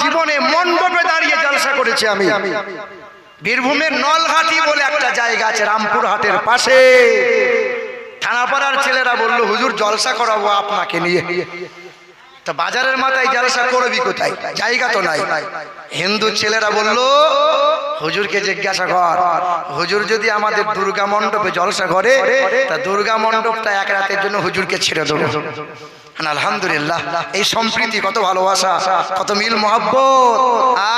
জীবনে মণ্ডপে দাঁড়িয়ে জলসা করেছি আমি। বীরভূমের নলহাটি বলে একটা জায়গা আছে রামপুর হাটের পাশে। থানাপাড়ার ছেলেরা বলল হুজুর জলসা করাবো আপনাকে নিয়ে। তা বাজারের মাথায় জলসা করবি কোথায়? জায়গা তো নাই। হিন্দু ছেলেরা বলল হুজুরকে জিজ্ঞাসা কর। হুজুর যদি আমাদের দুর্গা মণ্ডপে জলসা করে তা দুর্গা মণ্ডপটা এক রাতের জন্য হুজুরকে ছেড়ে দেবো। আলহামদুলিল্লাহ এই সম্প্রীতি কত ভালোবাসা কত মিল মহাব্বত। আ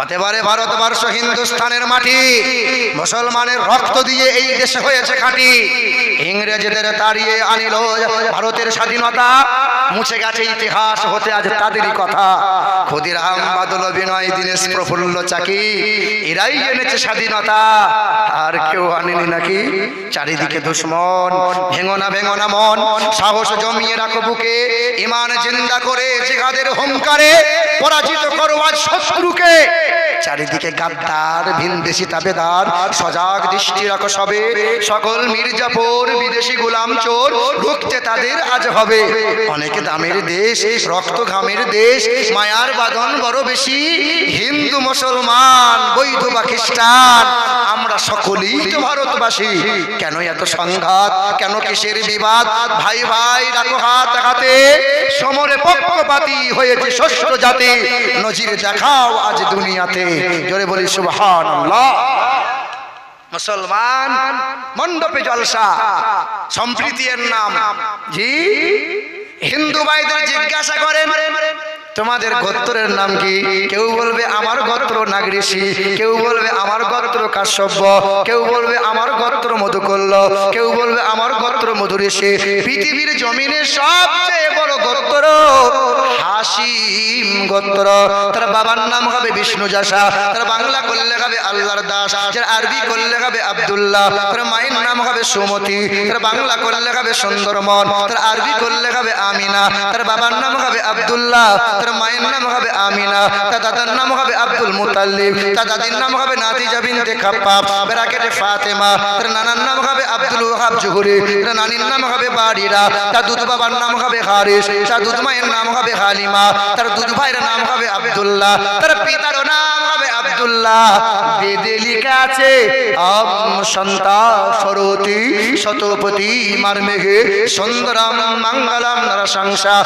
হতে পারে ভারতবর্ষ হিন্দুস্থানের মাটি। মুসলমানের রক্ত দিয়ে এই দেশে হয়েছে খাঁটি। ইংরেজদের তাড়িয়ে আনিল ভারতের স্বাধীনতা। মুছে গেছে ইতিহাস, হতে আজ তাদেরই কথা। ক্ষুদিরাম বাদল বিনয় দীনেশ প্রফুল্ল চাকি, এরাই এনেছে স্বাধীনতা। আর কেউ আনেনি নাকি? চারিদিকে দুশ্মন, ভেঙনা ভেঙনা মন। সাহস জমিয়ে রাখো বুকে, ইমান জিন্দা করে, জিহাদের হুঙ্কারে। পরাজিত করো আজ শত্রুকে। চারিদিকে গাদ্দার ভিনদেশি তাবেদার, সজাগ দৃষ্টি রাখো সবে। সকল মির্জাপুর বিদেশি গোলাম চোর রুখতে তাদের আজ হবে। অনেক দামের দেশ, রক্ত ঘামের দেশ, মায়ার বাদন বড় বেশি। হিন্দু, মুসলমান, বৈধ বা খ্রিস্টান আমরা সকলেই তো ভারতবাসী। কেন এত সংঘাত? কেন কিসের বিবাদ? ভাই ভাই রাখো হাত হাতে সমরে পক্ষপাতি হয়েছে ষষ্ঠ জাতি। নজির দেখাও আজ দুনিয়াতে। জোরে বলি সুবহান মুসলমান, মণ্ডপে জলসা। সম্প্রীতির নাম। জি? হিন্দু ভাইদের জিজ্ঞাসা করেন তোমাদের গোত্রের নাম কি? কেউ বলবে আমার গোত্র নাগরিসি কেউ বলবে আমার গোত্র কাশ্যপ্য কেউ বলবে আমার গোত্র মধুকল্ল কেউ বলবে আমার গোত্র মধুরেশে। পৃথিবীর জমিনে সবচেয়ে বড় গোত্র হাসিম গোত্র। তার বাবার নাম হবে বিষ্ণু জাসা তার বাংলা করলে হবে আল্লাহর দাস। যার আরবি করলে হবে আবদুল্লাহ। তার মায়ের নাম হবে সুমতি। তার বাংলা করলে হবে সুন্দরমন তার আরবি করলে হবে আমিনা। তার বাবার নাম হবে আবদুল্লাহ। তার মায়ের নাম হবে আমিনা তার দাদার নাম হবে আব্দুল মুতাল্লিব তার দাদির নাম হবে নাতিজা বিনতে খাপ্পাব ব্রাকেটে ফাতেমা, তার নানার নাম হবে আব্দুল ওহাব জুহুরি, তার নানির নাম হবে বাড়িরা তার দুধ বাবার নাম হবে হারিস তার দুধ মায়ের নাম হবে হালিমা, তার দুধ ভাইয়ের নাম হবে আব্দুল্লাহ, তার পিতার নাম আব্দুল্লাহ বেদে লেখা আছে সন্তা সরতি শতপতি মারমেঘে সুন্দরম মঙ্গলম নরসংসা।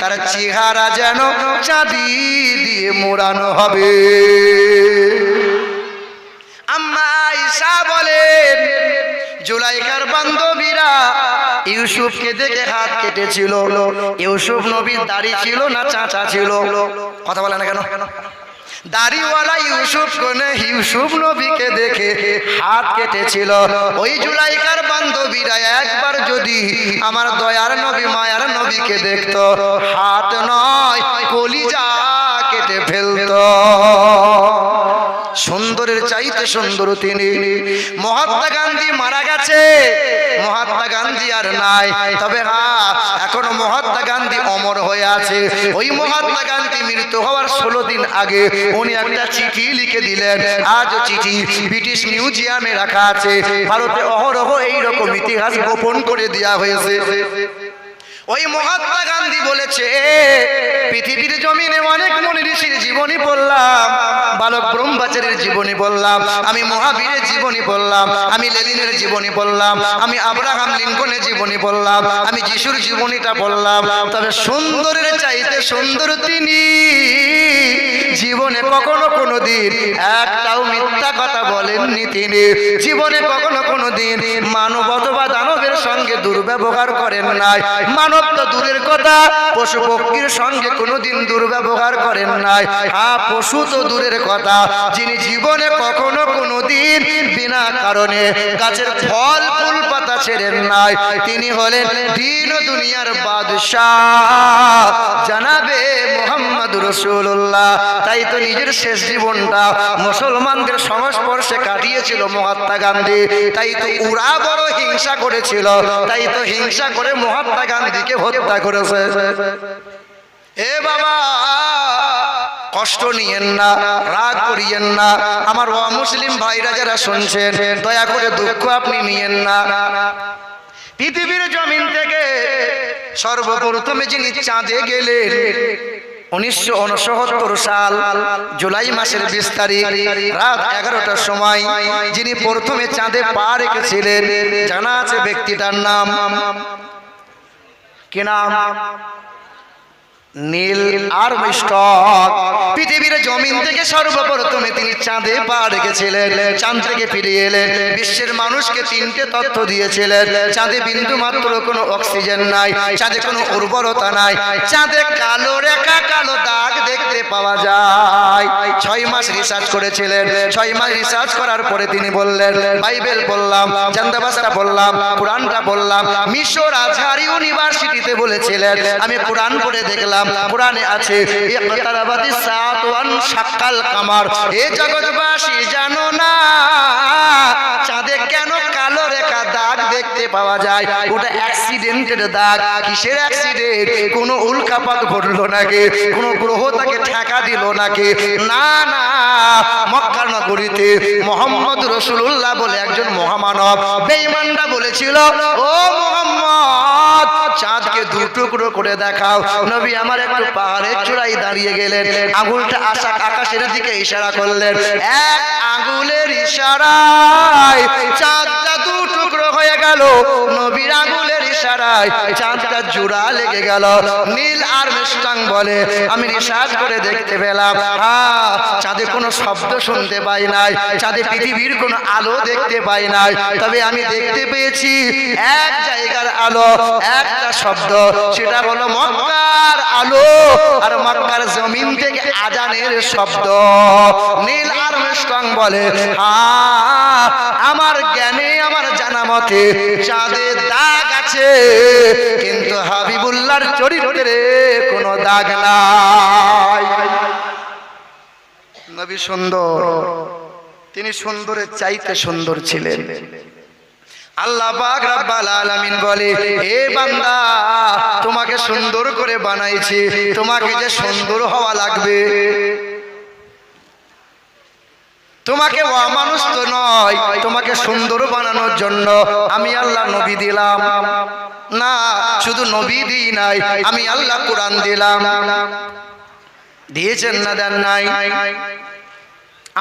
তার চেহারা যেন চাঁদি দিয়ে মোড়ানো হবে। আম্মা ঈশা বলেন, জুলাইকার বান্ধবীরা ইউসুফকে দেখে হাত কেটেছিল। ইউসুফ নবীর দাড়ি ছিল না চাচা ছিল? কথা বলে না কেন? দাড়িওয়ালা ইউসুফ কোনে? ইউসুফ নবীকে দেখে হাত কেটেছিল। ওই জুলাইকার বান্ধবীরা একবার যদি আমার দয়ার নবী, মায়ার নবীকে দেখতো, হাত নয়, কলিজা কেটে ফেলতো। সুন্দরের চাইতে সুন্দর তিনি। মহাত্মা গান্ধী মারা গেছে। মহাত্মা গান্ধী আর নাই। তবে হ্যাঁ এখনও মহাত্মা গান্ধী অমর হয়ে আছে। ওই মহাত্মা গান্ধী মৃত্যু হওয়ার ষোলো দিন আগে উনি একটা চিঠি লিখে দিলেন। আজ চিঠি ব্রিটিশ মিউজিয়ামে রাখা আছে। ভারতে অহরহ এইরকম ইতিহাস গোপন করে দেওয়া হয়েছে। ওই মহাত্মা গান্ধী বলেছে, পৃথিবীর জমিনে অনেক মনি ঋষির জীবনী পড়লাম, বালক ব্রহ্মচারীর জীবনী বললাম আমি মহাবীরের জীবনী বললাম আমি লেলিনের জীবনী বললাম আমি আব্রাহাম লিঙ্কনের জীবনী বললাম আমি যিশুর জীবনীটা বললাম তবে সুন্দরের চাইতে সুন্দর তিনি। জীবনে কখনো কোনো দিন একটাও মিথ্যা কথা বলেননি তিনি। জীবনে কখনো কোনো দিন মানব অথবা দানবের সঙ্গে দুর্ব্যবহার করেন নাই। মানব তো দূরের কথা। পশু পক্ষীর সঙ্গে কোনোদিন দুর্ব্যবহার করেন নাই। আ পশু তো দূরের কথা। যিনি জীবনে কখনো কোনোদিন বিনা কারণে গাছের ফল, ফুল, পাতা ছেড়েন নাই। তিনি হলেন দিন দুনিয়ার বাদশাহ। জানাবে মোহাম্মদ রসুল্লাহ তাই তো নিজের শেষ জীবনটা মুসলমানদের সংস্পর্শে কাটিয়েছিল মহাত্মা গান্ধী। তাই তো উড়া বড় হিংসা করেছিল। তাই তো হিংসা করে মহাত্মা গান্ধীকে হত্যা করেছে। এ বাবা, কষ্ট নিয়েন না, রাগ করিয়েন না। আমার মুসলিম ভাইরা যারা শুনছেন, দয়া করে দুঃখ আপনি নিয়েন না। পৃথিবীর জমিন থেকে সর্বপ্রথমে যিনি চাঁদে গেলেন, উনিশশো উনসত্তর সাল, জুলাই মাসের বিশ তারিখ, রাত এগারোটার সময় যিনি প্রথমে চাঁদে পা রেখেছিলেন, জানা আছে ব্যক্তিটার নাম কি নাম নীল আর মিস্টক পৃথিবীর জমিন থেকে সর্বপ্রথমে তিনি চাঁদে পা রেখেছিলেন। চাঁদ থেকে ফিরে এলেন। বিশ্বের মানুষকে তিনটে তথ্য দিয়েছিলেন। চাঁদে বিন্দু মাত্র কোনো অক্সিজেন নাই। চাঁদে কোনো উর্বরতা নাই। চাঁদে কালো রেখা, কালো দাগ দেখতে পাওয়া যায়। ছয় মাস রিসার্চ করেছিলেন। ছয় মাস রিসার্চ করার পরে তিনি বললেন, বাইবেল বললাম জান্দাবাসটা বললাম কোরআনটা বললাম মিশর আজহার ইউনিভার্সিটিতে বলেছিলেন, আমি কোরআন পড়ে দেখলাম। কোরআনে আছে ইকতারাবাতিস সাআত ওয়ান শাক্কাল কামার। এ জগৎবাসী জানো না, চাঁদে কেন কালো রেখা দাগ দেখতে পাওয়া যায়? ওটা অ্যাক্সিডেন্টের দাগ। কিসের অ্যাক্সিডেন্ট কোনো উল্কাপাত ঘটলো নাকি? কোনো গ্রহ তাকে ঠেকা দিল নাকি? না না, মক্কার নগরীতে মোহাম্মদ রসুল্লাহ বলে একজন মহামানব বেঈমানরা বলেছিল, ও মোহাম্মদ চাঁদকে দু টুকরো করে দেখাও। নবী আমার একটু পাহাড়ের চূড়াই দাঁড়িয়ে গেলেন। আঙুলটা আশা আকাশের দিকে ইশারা করলেন। এক আঙুলের ইশারায় চাঁদটা দু টুকরো হয়ে গেল। নবীর আঙুলের ইশারায় চাঁদটা জোড়া লেগে গেল। নীল আর মিস্টাং বলে আমি রিসার্চ করে দেখতে পেলাম। হ্যাঁ চাঁদে কোনো শব্দ শুনতে পাই নাই। চাঁদে পৃথিবীর কোনো আলো দেখতে পাই নাই। তবে আমি দেখতে পেয়েছি এক জায়গার আলো একটা শব্দ সেটা হলো মক্কার আলো। আর মক্কার জমিন থেকে আজানের শব্দ। নীল আর মিস্টাং বলে হ্যাঁ আমার জ্ঞানে আমার জানা মতে চাঁদে দাগ আছে, কিন্তু হাবিবুল্লাহর চরিত্রে কোনো দাগ নাই। নবী সুন্দর, তিনি সুন্দরের চাইতে সুন্দর ছিলেন। আল্লাহ পাক রাব্বাল আলামিন বলে হে বান্দা, তোমাকে সুন্দর করে বানাইছি, তোমাকে যে সুন্দর হওয়া লাগবে তোমাকে অমানুষ তো নয়, তোমাকে সুন্দর বানানোর জন্য আমি আল্লাহ নবী দিলাম। না, শুধু নবী দিই নাই, আমি আল্লাহ কোরআন দিলাম। দিয়েছেন না দেন নাই।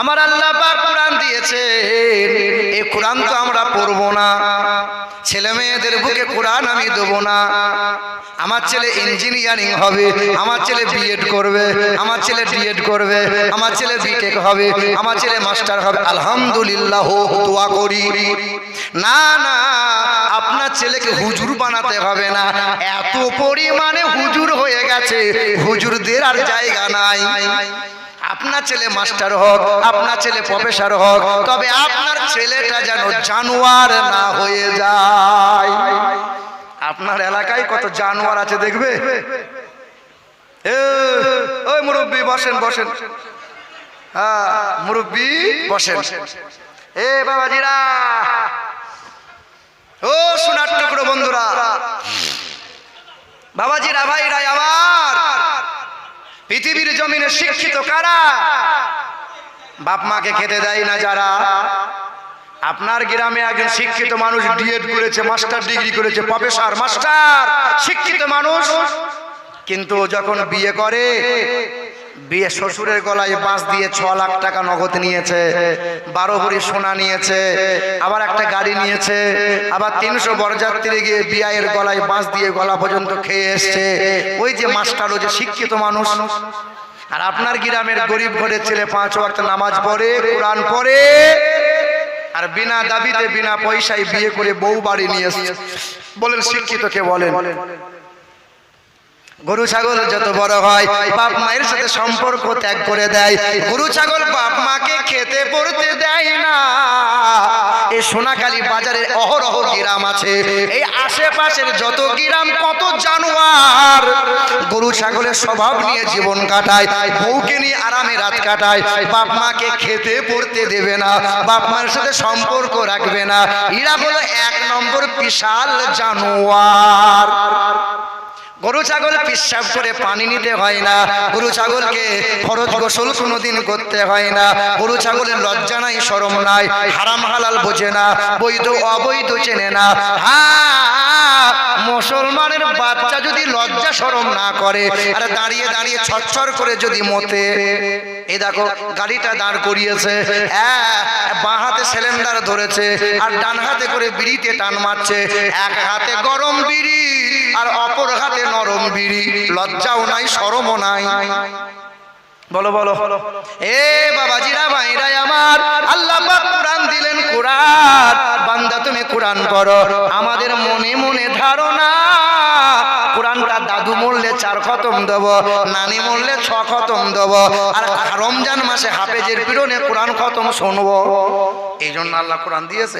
আমার আল্লাহ পাক কোরআন দিয়েছে এই কোরআন তো আমরা পড়ব না। ছেলে মেয়েদের বুকে কোরআন আমি দেবো না। আমার ছেলে ইঞ্জিনিয়ারিং হবে, আমার ছেলে বিএড করবে, আমার ছেলে ডিএড করবে, আমার ছেলে বিটেক হবে, আমার ছেলে মাস্টার হবে। আলহামদুলিল্লাহ, দোয়া করি। না না, আপনার ছেলেকে হুজুর বানাতে হবে না। এত পরিমাণে হুজুর হয়ে গেছে। হুজুরদের আর জায়গা নাই। আপনার ছেলে মাস্টার হোক, আপনার ছেলে প্রফেসর হোক, তবে আপনার ছেলেটা যেন জানোয়ার না হয়ে যায়। আপনার এলাকায় কত জানোয়ার আছে দেখবে? ওই মুরব্বী, বসেন বসেন। হ্যাঁ মুরব্বী, বসেন। এ, বাবাজিরা। ও, সোনার টুকরো বন্ধুরা। বাবাজিরা, ভাইরা, আবার। পৃথিবীর জমিনে শিক্ষিত কারা? বাপ মাকে খেতে দেয় না যারা? আপনার গ্রামে একজন শিক্ষিত মানুষ ডিএড করেছে, মাস্টার ডিগ্রি করেছে, প্রফেসর, মাস্টার, শিক্ষিত মানুষ। কিন্তু যখন বিয়ে করে বিয়ে শ্বশুরের গলায় বাঁশ দিয়ে ছ লাখ টাকা নগদ নিয়েছে, বারো ভরি সোনা নিয়েছে, আবার একটা গাড়ি নিয়েছে, আবার তিনশো বরযাত্রী গিয়ে বিয়ের গলায় বাঁশ দিয়ে গলা পর্যন্ত খেয়ে এসছে। ওই যে মাস্টার ও যে শিক্ষিত মানুষ। আর আপনার গ্রামের গরিব ঘরের ছেলে পাঁচ ওয়াক্ত নামাজ পড়ে, কোরআন পড়ে, আর বিনা দাবিতে, বিনা পয়সায় বিয়ে করে বউ বাড়ি নিয়ে এসছে। বলেন শিক্ষিত কে বলেন। গরু, ছাগল যত বড় হয়, বাপ মায়ের সাথে সম্পর্ক ত্যাগ করে দেয়। গরু, ছাগল বাপ মাকে খেতে, পড়তে দেয় না। এই সোনাখালী বাজারে অহরহ গ্রাম আছে। এই আশেপাশের যত গ্রাম, কত জানোয়ার। গরু, ছাগলের স্বভাব নিয়ে জীবন কাটায়, বউকে নিয়ে আরামে রাত কাটায়। বাপ মাকে খেতে, পড়তে দেবে না। বাপ মায়ের সাথে সম্পর্ক রাখবে না। এরা হলো এক নম্বর বিশাল জানোয়ার। গরু ছাগল পিসাব করে পানি নিতে হয় না। গরু ছাগলকে ফরজ গোসল কোনোদিন করতে হয় না। গরু ছাগলের লজ্জা নাই, শরম নাই, হারাম হালাল বোঝে না, বৈধ অবৈধ চেনে না। মুসলমানের বাচ্চা যদি লজ্জা, শরম না করে, আর দাঁড়িয়ে দাঁড়িয়ে ছটছর করে যদি মতে। এই দেখো, গাড়িটা দাঁড় করিয়েছে বাঁ হাতে সিলিন্ডার ধরেছে, আর ডান হাতে করে বিড়িতে টান মারছে। এক হাতে গরম বিড়ি, আর অপর হাতে নরম বিড়ি, লজ্জাও নাই, শরমও নাই। বলো বলো। এ বাবাজিরা ভাইরাই আমার। আল্লাহ কোরআন দিলেন, কোরআন। বান্দা, তুমি কোরআন পড়ো। আমাদের মনে মনে ধারণা, কোরআনটা দাদু মরলে চার খতম দেব, নানি মরলে ছ খতম দেব, আর রমজান মাসে হাফেজের পিরনে কোরআন খতম শুনব। এই জন্য আল্লাহ কোরআন দিয়েছে।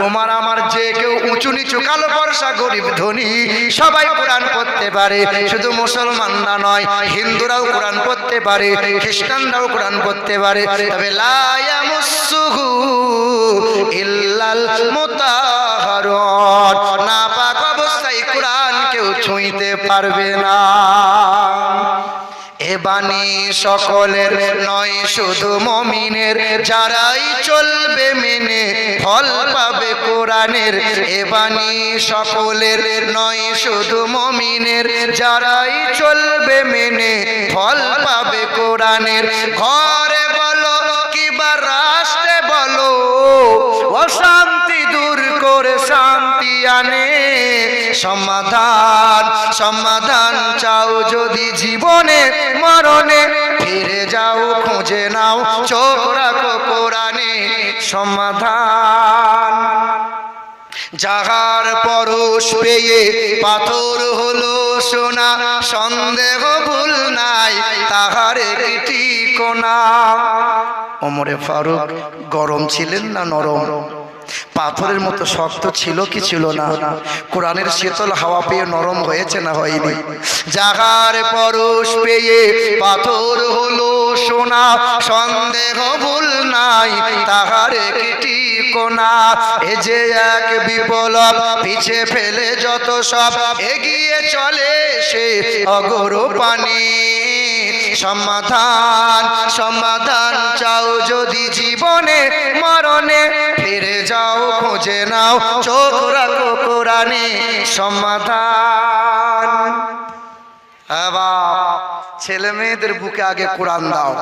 তোমার আমার যে কেউ উঁচু নিচু কালো বর্ষা গরিব ধনী, সবাই কোরআন পড়তে পারে। শুধু মুসলমানরা নয়, হিন্দুরাও কোরআন পড়তে পারে, খ্রিস্টানরাও কোরআন পড়তে পারে। তবে ইল্লাল না পাক অবস্থায় কোরআন কেউ ছুঁইতে পারবে না। বাণী সকলের নয়, শুধু মমিনের। যারাই চলবে মেনে ফল পাবে কোরআনের। এ বাণী সকলের নয়, শুধু মমিনের। যারাই চলবে মেনে ফল পাবে কোরআনের। ঘরে বলো কিবা রাষ্ট্রে বলো, অশান্তি দূর করে শান্তি আনে। সমাধান সমাধান চাও যদি জীবনে, মরণে, ফিরে যাও, খুঁজে নাও, চোখ রাখো কোরআনে সমাধান। যাহার পরশ পেয়ে পাথর হলো সোনা, সন্দেহ ভুল নাই, তাহার একটি কোনা। ওমরে ফারুক, গরম ছিলেন না নরম? পাথরের মতো শক্ত ছিল কি ছিল না? কোরআনের শীতল হাওয়া পেয়ে নরম হয়েছে না হয়নি? জাগার পরশ পেয়ে পাথর হলো সোনা, সন্দেহ ভুল নাই, তাহার একটি কোনা। এ যে এক বিপ্লব, পিছে ফেলে যত সব, এগিয়ে চলে সে অগর পানি সমাধান সমাধান চাও যদি জীবনে, মরণে ফিরে যাও, খুঁজে নাও, চোখ রাখো কোরআনে সমাধান। আবার ছেলে মেয়েদের বুকে আগে কোরআন দাও।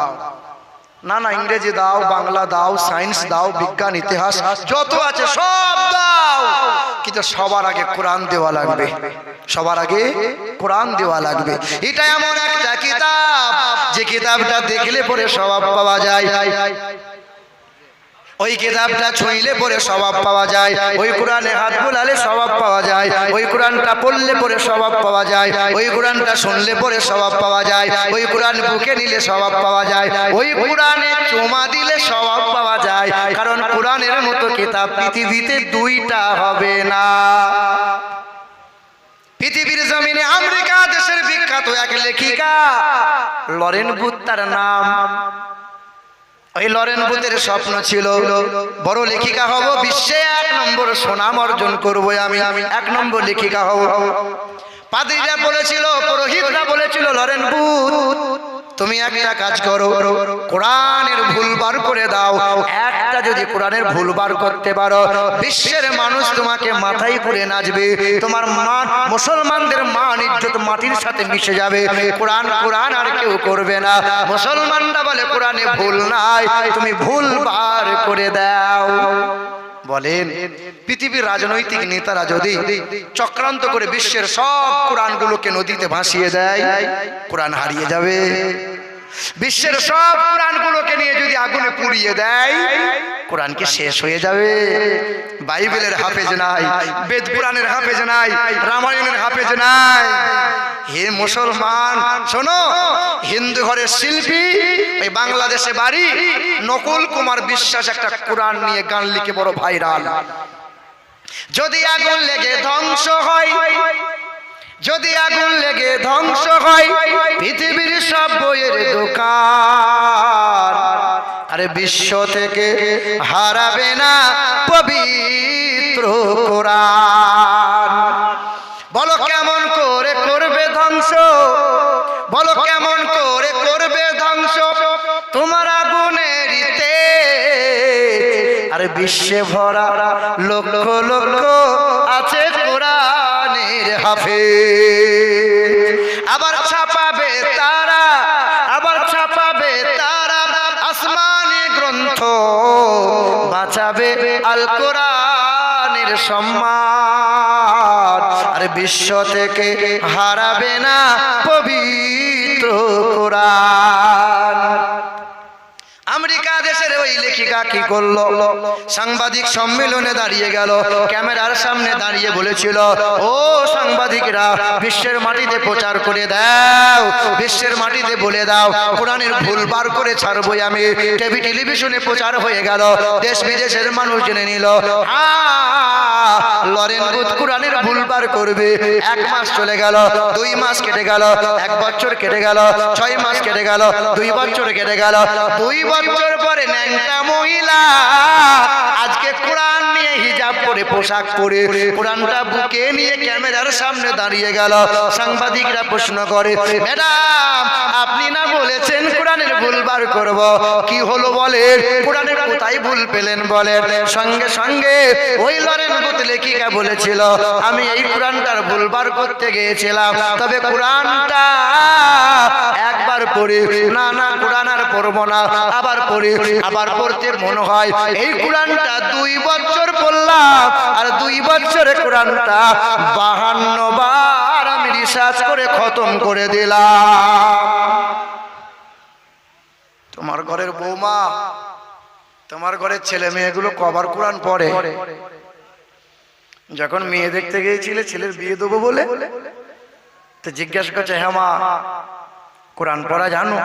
না না, ইংরেজি দাও, বাংলা দাও, সায়েন্স দাও, বিজ্ঞান, ইতিহাস, যত আছে সব দাও। কিন্তু সবার আগে কোরআন দেওয়া লাগবে। সবার আগে কোরআন দেওয়া লাগবে। এটা এমন একটা কিতাব, যে কিতাবটা দেখলে পরে স্বভাব পাওয়া যায়। ওই কিতাবটা ছুঁইলে পরে স্বভাব পাওয়া যায়। ওই কোরআনে হাত বোলালে স্বভাব পাওয়া যায়। ওই কোরআনটা পড়লে পরে স্বভাব পাওয়া যায়। ওই কোরআনটা শুনলে পরে স্বভাব পাওয়া যায়। ওই কোরআন বুকে নিলে স্বভাব পাওয়া যায়। ওই কোরআনে চোমা দিলে স্বভাব পাওয়া যায়। কারণ কোরআনের মতো কিতাব পৃথিবীতে দুইটা হবে না। পৃথিবীর জমিনে আমেরিকা দেশের বিখ্যাত এক লেখিকা, লরেন বুথ তার নাম। ওই লরেন বুথের স্বপ্ন ছিল, বড় লেখিকা হব, বিশ্বে এক নম্বর সুনাম অর্জন করব আমি আমি এক নম্বর লেখিকা হব। পাদ্রীরা বলেছিল, পুরোহিতরা বলেছিল, লরেন বুথ তুমি একটা কাজ করো, কোরআনের ভুল বার করে দাও। একটা যদি কোরআনের ভুল বার করতে পারো, বিশ্বের মানুষ তোমাকে মাথায় করে নাচবে। তোমার মা, মুসলমানদের মান ইজ্জত মাটির সাথে মিশে যাবে। কোরআন কোরআন আর কেউ করবে না। মুসলমানরা বলে, কোরআনে ভুল নাই, তুমি ভুল বার করে দাও। বলেন, পৃথিবীর রাজনৈতিক নেতারা যদি চক্রান্ত করে বিশ্বের সব কোরআনগুলোকে নদীতে ভাসিয়ে দেয়, কোরআন হারিয়ে যাবে। বিশ্বের সব কোরআনগুলোকে নিয়ে যদি আগুনে পুড়িয়ে দেয়, কোরআন কি শেষ হয়ে যাবে? বাইবেলের হাফেজ নাই বেদ পুরাণের হাফেজ নাই, রামায়ণের হাফেজ নাই। হে মুসলমান, শোনো, হিন্দু ঘরের শিল্পী, ওই বাংলাদেশে বাড়ি, নকুল কুমার বিশ্বাস একটা কোরআন নিয়ে গান লিখে বড় ভাইরাল। যদি আগুন লেগে ধ্বংস হয় যদি আগুন লেগে ধ্বংস হয়, পৃথিবীর সব বইয়ের দোকান। আরে বিশ্ব থেকে হারাবে না পবিত্র কোরআন। বলো কেমন করে করবে ধ্বংস? বলো কেমন করে করবে ধ্বংস? তোমার আগুনের আরে বিশ্বে ভরা লক্ষ লক্ষ হাফে আবার ছাপাবে তারা, আবার ছাপাবে তারা আসমানি গ্রন্থ। বাঁচাবে আল কোরআনের সম্মান। আর বিশ্ব থেকে হারাবে না পবিত্র কোরআন আমেরিকা দেশের ওই লেখিকা কি করল? সাংবাদিক সম্মেলনে দাঁড়িয়ে গেল। ক্যামেরার সামনে দাঁড়িয়ে বলেছিল, ও সাংবাদিকরা, বিশ্বের মাটিতে প্রচার করে দাও, বিশ্বের মাটিতে বলে দাও, কোরআনের ভুল বার করে ছাড়বো আমি। টিভি টেলিভিশনে প্রচার হয়ে গেল। দেশ বিদেশের মানুষ জেনে নিল লরেন বুধ কোরআনের ভুল বার করবে। এক মাস চলে গেল দুই মাস কেটে গেল এক বছর কেটে গেল ছয় মাস কেটে গেল দুই বছর কেটে গেল দুই বছর পরে ন্যাংটা মহিলা। আজকে কোরআন পরে পোশাক পরে কোরআনটা বুকে নিয়ে ক্যামেরার সামনে দাঁড়িয়ে গেল। সাংবাদিকরা প্রশ্ন করে, ম্যাডাম, আপনি না বলেছেন কোরআনের ভুল বার করব? কি হলো বলেন? কোরআনের কোথায় ভুল পেলেন বলেন? সঙ্গে সঙ্গে ওই লরেন বুত লেখিকা বলেছিল, আমি এই কোরআনটার ভুল বার করতে গিয়েছিলাম, তবে কোরআনটা একবার পড়ি, না না, কোরআন আর পড়ব না, আবার পড়ি, আবার পড়তে মনে হয়। এই কোরআনটা দুই বছর পড়লাম। আর দুই বছরে কোরআনটা বাহান্ন বার আমি রিসার্চ করে খতম করে দিলাম। তোমার ঘরের বৌমা, তোমার ঘরের ছেলে মেয়েগুলো কবার কোরআন পড়ে? যখন মেয়ে দেখতে গিয়েছিলে, ছেলের বিয়ে দেবো বলে? তো জিজ্ঞাসা করছে হ্যাঁ মা, কোরআন পড়া জানো?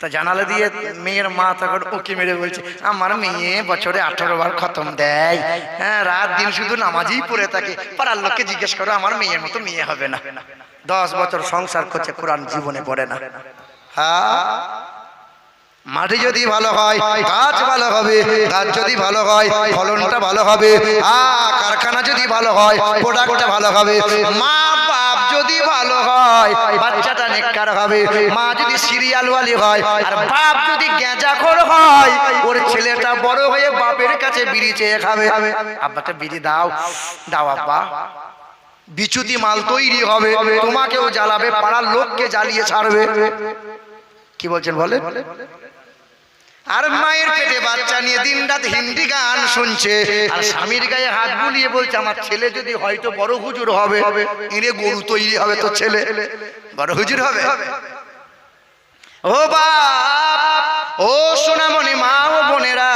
তা জানালে দিয়ে মেয়ের মা তখন উকি মেরে বলছে, আমার মেয়ে বছরে আঠারো বার খতম দেয়। হ্যাঁ রাত দিন শুধু নামাজই পড়ে থাকে। পাড়ার লোককে জিজ্ঞেস করো, আমার মেয়ের মতো মেয়ে হবে না? দশ বছর সংসার করছে কোরআন জীবনে পড়ে না। হ্যাঁ মাটি যদি ভালো হয়, গাছ ভালো হবে, গাছ যদি ভালো হয়, ফলনটা ভালো হবে, আ, কারখানা যদি ভালো হয় প্রোডাক্টটা ভালো হবে, মা যদি ভালো হয়, বাচ্চাটা নেককার হবে। মা যদি সিরিয়ালওয়ালি হয়, আর বাপ যদি গেঁজাখোর হয়, ওর ছেলেটা বড় হয়ে বাপের কাছে বিড়ি চেয়ে খাবে। আব্বাটা বিড়ি দাও দাও আব্বা। বিচুতি মাল তৈরি হবে, তোমাকেও জ্বালাবে, পাড়ার লোককে জ্বালিয়ে ছাড়বে। কি বলছেন বলেন? আর মায়ের পেটে বাচ্চা নিয়ে দিন রাত হিন্দি গান শুনছে। আর স্বামীর গায়ে হাত বুলিয়ে বলছে আমার ছেলে যদি হয়তো বড় হুজুর হবে ইরে গরু তৈরি হবে তো ছেলে। বড় হুজুর হবে। ও বাপ, ও সোনামণি মা ও বোনেরা,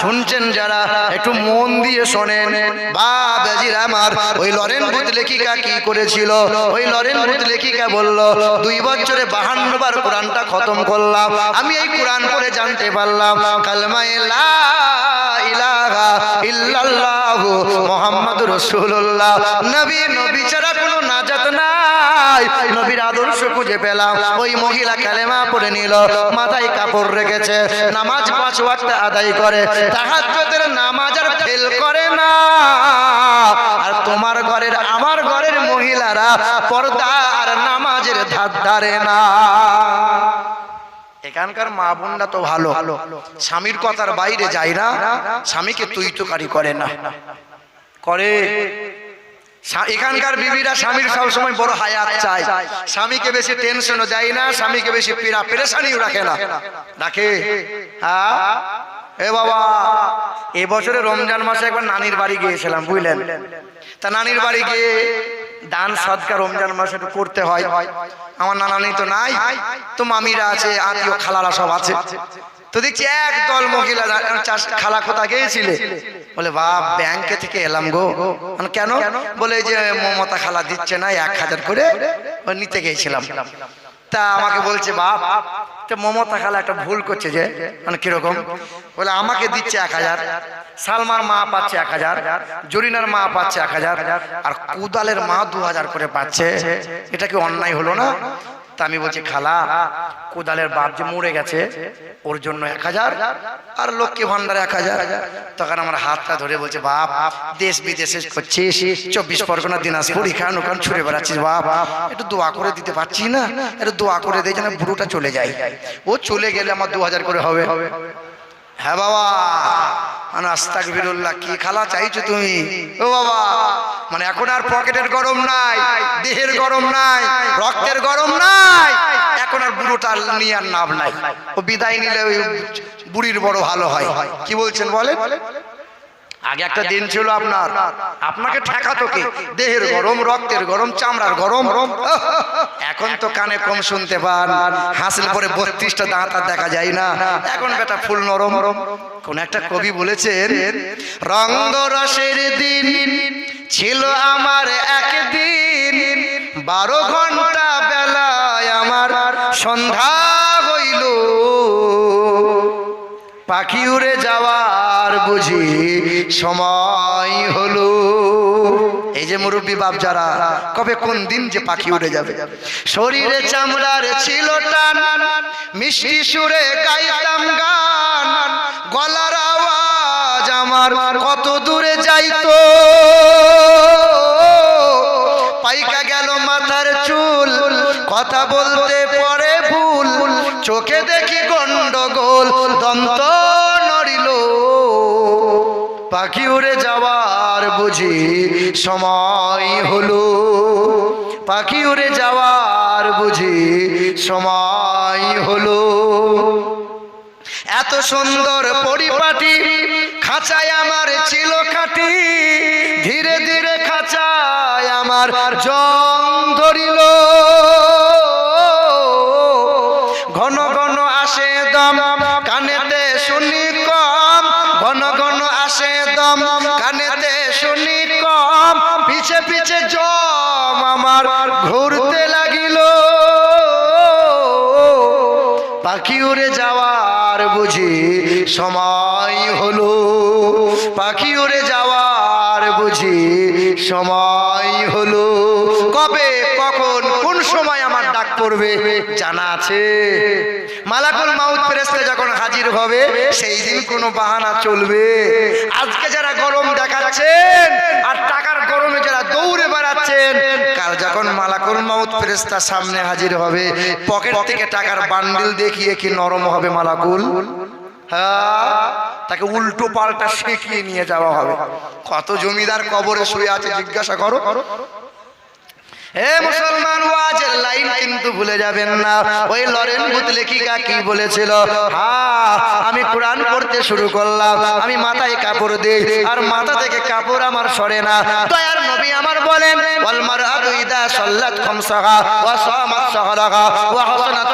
শুনছেন যারা, একটু মন দিয়ে শোনেন। বাপ আজির আমার ওই লরেন বুধ লেখিকা কি করেছিল? ওই লরেন বুধ লেখিকা বলল, দুই বছরে বাহান্ন বার কোরআনটা খতম করলাম। আমি এই কোরআন করে জানতে পারলাম। কালমায় লা ইলাহা ইল্লাল্লাহ মোহাম্মদ রসুল্লাহ নবী নবী ছাড়া কোনো নাজাত নাই। নবীর আদর্শ খুঁজে পেলাম। ওই মহিলা কালেমা পড়ে নিল, মাথায় কাপড় রেখেছে, নামাজ পাঁচ ওয়াক্ত আদায় করে, তাহাজ্জুদের নামাজ আর ফেল করে না। আর তোমার ঘরের, আমার ঘরের মহিলারা পর্দা আর নামাজের ধার ধারে না। এখানকার মা বোনরা তো ভালো। স্বামীর কথার বাইরে যায় না, স্বামীকে তুই তো কারি না। করে এখানকার বিবিরা স্বামীর সবসময় বড় হায়াত চায়। স্বামীকে বেশি টেনশনও দেয় না, স্বামীকে বেশি পীড়া, পেরেশানিও রাখে না। রাখে? হ্যাঁ? এ বাবা, এ বছরে রমজান মাসে একবার নানির বাড়ি গিয়েছিলাম, বুঝলেন? তা নানির বাড়ি গিয়ে দান সদকা রমজান মাসে করতে হয়। আমার নানানি তো নাই, তো মামিরা আছে, আত্মীয় খালারা সব আছে। তো দেখছি এক দল মহিলা চাষ খালা কোথা গিয়েছিলে? বলে, বাপ ব্যাংকে থেকে এলাম গো। মানে কেন? বলে যে মমতা খালা দিচ্ছে না, এক হাজার করে নিতে গিয়েছিলাম। তা আমাকে বলছে, বাপ মমতা খালা একটা ভুল করছে যে মানে কীরকম? বলে, আমাকে দিচ্ছে এক হাজার, সালমার মা পাচ্ছে এক হাজার, জরিনার মা পাচ্ছে এক হাজার, আর কুদালের মা দু হাজার করে পাচ্ছে। এটা কি অন্যায় হলো না? তা আমি বলছি, খালা, কোদালের বাপ যে মরে গেছে, ওর জন্য এক হাজার, আর লক্ষ্মী ভান্ডার এক হাজার। তখন আমার হাতটা ধরে বলছে, বাপ, দেশ বিদেশে করছিস, চব্বিশ পরগনা, দিনাজপুর, এখান ওখান ছুড়ে বেড়াচ্ছিস, বাপ। একটু দোয়া করে দিতে পারছি না? একটু দোয়া করে দিয়ে যেন বুড়োটা চলে যায়। ও চলে গেলে আমার দু হাজার করে হবে। হ্যাঁ বাবা। মানে আস্তাক বিরুল্লাহ কি খালা চাইছো তুমি? ও বাবা মানে এখন আর পকেটের গরম নাই, দেহের গরম নাই, রক্তের গরম নাই, এখন আর বুড়োটা নিয়ে আর নাম নাই। ও বিদায় নিলে ওই বুড়ির বড় ভালো হয়। কি বলছেন বলেন? আগে একটা দিন ছিল আপনার। আপনাকে ঠেকাতো কি? দেহের গরম রক্তের গরম চামড়ার গরম। এখন তো কানে কম শুনতে পান। হাসিল পরে বত্রিশটা দাঁত আর দেখা যায় না। এখন বেটা ফুল নরম। কোন একটা কবি বলেছেন রঙ্গ রসের দিন ছিল আমার একদিন। বারো ঘণ্টা বেলায় আমার সন্ধ্যা পাখি উড়ে যাওয়ার বুঝি সময় হলো। এই যে মুরব্বী বাপ যারা, কবে কোন দিন যে পাখি উড়ে যাবে? শরীরে চামড়ার ছিল টান, মিষ্টি সুরে গাইতাম গান। গলার আওয়াজ আমার কত দূরে যাইতো। পাইকা গেল মাথার চুল, কথা বলতে পরে ভুল, চোখে দেখি গন্ডগোল, দন্ত নড়িল। পাখি উড়ে যাওয়ার বুঝি সময় হলো। পাখি উড়ে যাওয়ার বুঝি সময় হলো। এত সুন্দর পরিপাটি খাঁচায় আমার ছিল খাটি। ধীরে ধীরে খাঁচায় আমার জং ধরিল। পিছে পিছে জম আমার ঘুরতে লাগিল। পাখি উড়ে যাওয়ার বুঝি সময় হলো। পাখি উড়ে যাওয়ার বুঝি সময় হলো। কবে কখন কোন সময় আমার ডাক পড়বে জানা আছে? মালাকুল মাউত ফেরেস্তে যখন হাজির হবে, সেই দিন কোনো বাহানা চলবে। আজকে যারা গরম দেখাচ্ছেন, আর টাকার গরমে যারা দৌড়ে বেড়াচ্ছেন, কাল যখন মালাকুল মাউত ফেরেস্তা সামনে হাজির হবে, পকেট থেকে টাকার বান্ডিল দেখিয়ে কি নরম হবে মালাকুল? তাকে উল্টো পাল্টা শেখিয়ে নিয়ে যাওয়া হবে। কত জমিদার কবরে শুয়ে আছে, জিজ্ঞাসা করো। হে মুসলমান, ওয়াজের লাইন কিন্তু ভুলে যাবেন না। ওই লরেন বুথ লেখিকা কি বলেছিল? হ্যাঁ আমি কোরআন পড়তে শুরু করলাম, আমি মাথায় কাপড় দিই, আর মাথা থেকে কাপড় আমার সরে না। দয়ার নবী আমার বলেন, ওয়াল মারআতু ইদা সাল্লাত খামসাহা, ওয়া সামাত সাহরাহা, ওয়া হাসানাত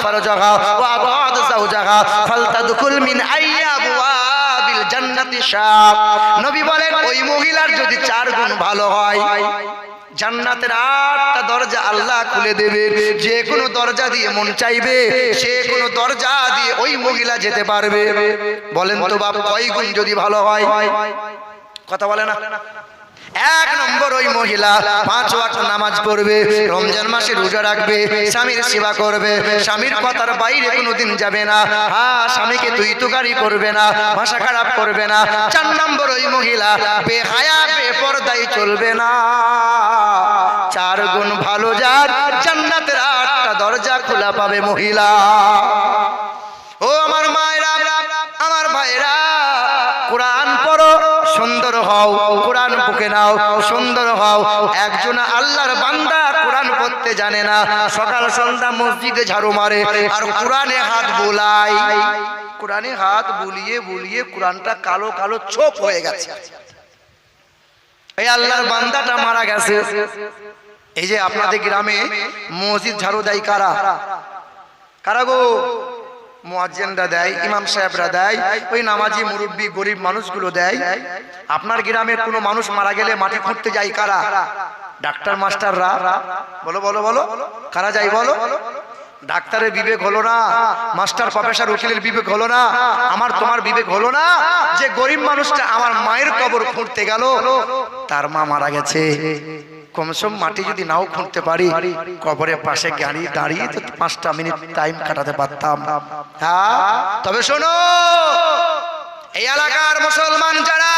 মিন আইয়াবওয়াবিল জান্নাতি শাক নবী বলেন, ওই মহিলার যদি চার গুণ ভালো হয় জান্নাতের আটটা দরজা আল্লাহ খুলে দেবে। যে কোনো দরজা দিয়ে মন চাইবে, সে কোনো দরজা দিয়ে ওই মহিলা যেতে পারবে। বলেন তো বাপ কয় যদি ভালো হয়? কথা বলে না। এক নম্বর ওই মহিলা পাঁচ ওয়াক্ত নামাজ পড়বে, রমজান মাসে রোজা রাখবে, স্বামীর সেবা করবে, স্বামীর কথার বাইরে কোনোদিন যাবে না। হ্যাঁ স্বামীকে তুই তুকারি করবে না ভাষা খারাপ করবে না। চার নম্বর ওই মহিলা বেহায়া বেপরদাই চলবে না। চার গুণ ভালো যার, জান্নাতের আটটা দরজা খোলা পাবে মহিলা। ও আমার মায়েরা, আমার ভাইরা কোরআন পড়ো, সুন্দর হও, কোরআন বুকে নাও, সুন্দর হও। একজন আল্লাহর বান্দা কোরআন পড়তে জানে না। সকাল সন্ধ্যা মসজিদে ঝাড়ু মারে আর কোরআনে হাত বোলাই। কোরআনে হাত বুলিয়ে বুলিয়ে কোরআনটা কালো কালো ছোপ হয়ে গেছে। এই আল্লাহর বান্দাটা মারা গেছে। এই যে আপনাদের গ্রামে মসজিদ ঝাড়ু দেয় কারা? কারা গো? মুয়াজ্জিনরা দেয়, ইমাম সাহেবরা দেয়, ওই নামাজি মুরব্বী গরিব মানুষগুলো দেয়। আপনার গ্রামের কোনো মানুষ মারা গেলে মাটি খুঁড়তে যায় কারা? ডাক্তার, মাস্টাররা। বলো বলো বলো। কারা যায় বলো? ডাক্তারের বিবেক হলো না, মাস্টার, প্রফেসর, উকিলের বিবেক হলো না, আমার তোমার বিবেক হলো না যে গরিব মানুষটা আমার মায়ের কবর খুঁড়তে গেল, তার মা মারা গেছে। কমসম মাটি যদি নাও খুঁড়তে পারি, কবরের পাশে গাড়ি দাঁড়িয়ে তো পাঁচটা মিনিট টাইম কাটাতে পারতাম। হ্যাঁ? তবে শোনো, এই এলাকার মুসলমান যারা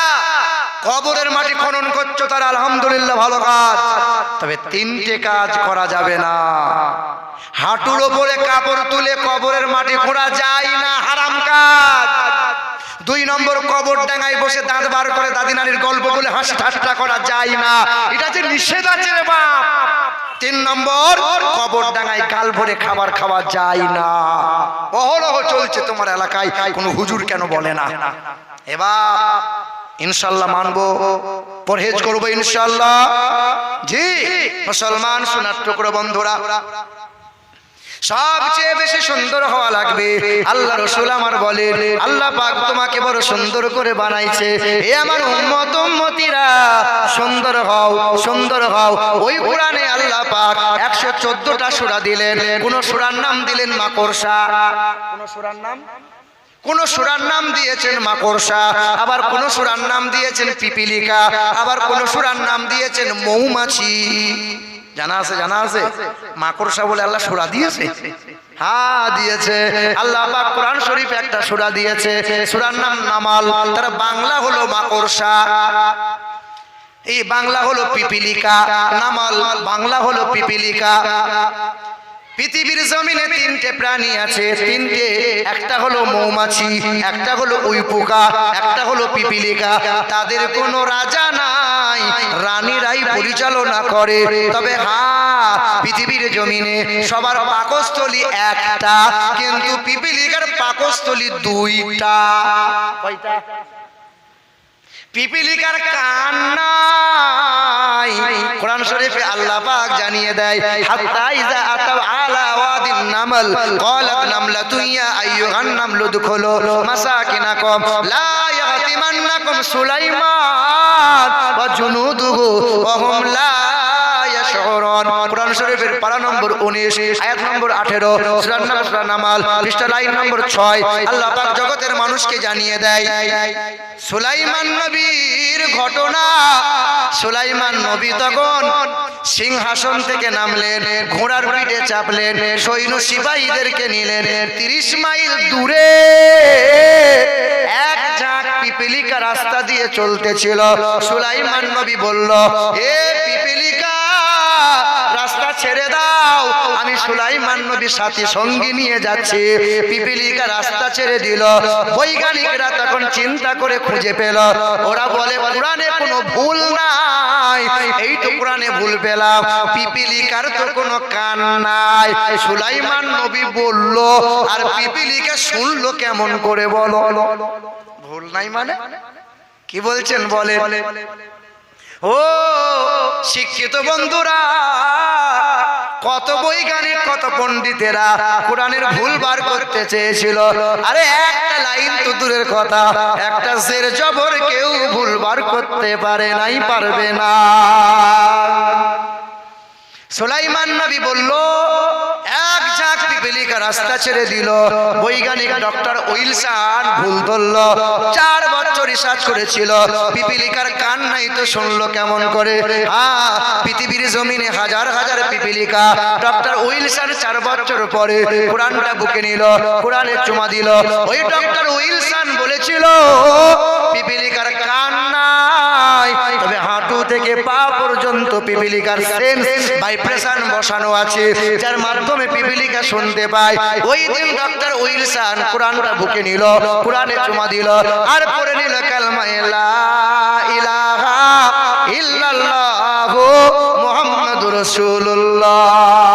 কবরের মাটি খনন করছ, তারা আলহামদুলিল্লাহ ভালো কাজ। তবে তিনটে কাজ করা যাবে না। হাঁটুর ওপরে কাপড় তুলে কবরের মাটি খোঁড়া যায় না, হারাম কাজ। দুই নম্বর কবর ডাঙায় বসে দাঁত বার করে দাদি নানির গল্প বলে হাসি ঠাট্টা করা যায় না। এটা যে নিষেধ আছে রে বাপ। তিন নম্বর কবর ডাঙায় গাল ভরে খাবার খাওয়া যায় না। অহরহ চলছে তোমার এলাকায়, কোনো হুজুর কেন বলে না? এবার ইনশাল্লাহ মানবো, পরহেজ করব ইনশাল্লাহ। জি, মুসলমান, সোনার টুকরো বন্ধুরা সবচেয়ে বেশি সুন্দর হওয়া লাগবে। আল্লাহ রসুল আমার বলেন আল্লাহ পাক তোমাকে বড় সুন্দর করে বানাইছে। এ আমার উম্মত উম্মতিরা সুন্দর হও সুন্দর হও। ওই কোরআনে আল্লাহ পাক একশো চোদ্দটা সুরা দিলেন। কোন সুরার নাম দিলেন মাকড়সা। কোন সুরার নাম? কোন সুরার নাম দিয়েছেন মাকড়সা। আবার কোন সুরার নাম দিয়েছেন পিপিলিকা। আবার কোন সুরার নাম দিয়েছেন মৌমাছি। জানা আছে জানা আছে? মাকড়সা বলে আল্লাহ সুরা দিয়েছে? হ্যাঁ দিয়েছে। আল্লাহ পাক কোরআন শরীফ একটা সুরা দিয়েছে, সুরার নাম নামাল। তার বাংলা হলো মাকড়সা। এই বাংলা হলো পিপিলিকা। নামাল বাংলা হলো পিপিলিকা। পৃথিবীর জমিনে তিনটে প্রাণী আছে, তিনটে, একটা হলো মৌমাছি, একটা হলো উইপোকা একটা হলো পিপিলিকা। তাদের কোনো রাজা নাই, রানীরাই পরিচালনা করে। তবে হ্যাঁ পৃথিবীর জমিনে সবার পাকস্থলী একটা, কিন্তু পিপিলিকার পাকস্থলী দুইটা। কয়টা? পিপিলিকার কান নাই কোরআন শরীফে আল্লাহ পাক জানিয়ে দেয়, হাত্তা ইজা আতাও আলা ওয়াদিন নামল ক্বালাত নামলাতু ইয়া আইয়ুহান নামলু দুখুলু মাসাকিনাকুম, লা ইয়াতিমান্নাকুম সুলাইমান, ওয়া জুনুদুহু, ওয়া হুম লা ইয়াশউরুন কোরআন শরীফের পারা নম্বর 19 আয়াত নম্বর 18 সূরা নাম সূরা নামাল, পৃষ্ঠা লাইন নম্বর 6 আল্লাহ জগতের মানুষকে জানিয়ে দেয়, সুলাইমান নবীর ঘটনা। সুলাইমান নবী তখন সিংহাসন থেকে নামলেন, ঘোড়ার পিঠে চাপলেন, সৈন্য সিপাহীদেরকে নিলেন। তিরিশ মাইল দূরে এক ঝাঁক পিপিলিকা রাস্তা দিয়ে চলতেছিল। সুলাইমান নবী বলল, এ সুলাইমান নবী সাথী সঙ্গী নিয়ে যাচ্ছি পিপিলিকা রাস্তা ছেড়ে দিল বৈজ্ঞানিকরা তখন চিন্তা করে খুঁজে পেল ওরা বলে কোরআনে কোনো ভুল নাই এই তো কোরআনে ভুল পেলাম পিপিলিকার তো কোনো কান নাই সুলাইমান নবী বলল আর পিপিলিকা শুনলো কেমন করে বলো ভুল নাই মানে কি বলছেন বলে ও শিক্ষিত বন্ধুরা, কত বৈজ্ঞানিক কত পণ্ডিতেরা কোরআনের ভুল বার করতে চেয়েছিল। আরে একটা লাইন তো দূরের কথা, একটা জের জবর কেউ ভুল বার করতে পারে নাই, পারবে না। সোলাইমান নবী বলল পিপিলিকা রাস্তা ছেড়ে দিল। বৈজ্ঞানিক ডক্টর উইলসন ভুল ধরল। চার বছর রিসার্চ করেছিল। পিপিলিকার কান নাই তো শুনলো কেমন করে? পৃথিবীর জমিনে হাজার হাজার পিপিলিকা। ডক্টর উইলসন চার বছর পরে কোরআনটা বুকে নিল কোরআনে চুমা দিল। ওই ডক্টর উইলসন বলেছিল, পিপিলিকার কান নাই, তবে হাঁটু থেকে পা পর্যন্ত পিপিলিকার সেন্স, ভাইব্রেশন বসানো আছে, যার মাধ্যমে পিপিলিকা শুনতে পায় ওই দিন ডক্টর উইলসন কোরআনটা বুকে নিল, কোরআনে চুমা দিল, আর পড়ে নিল কালমা ইলা ইলাহা ইল্লাল্লাহু মুহাম্মাদুর রাসূলুল্লাহ।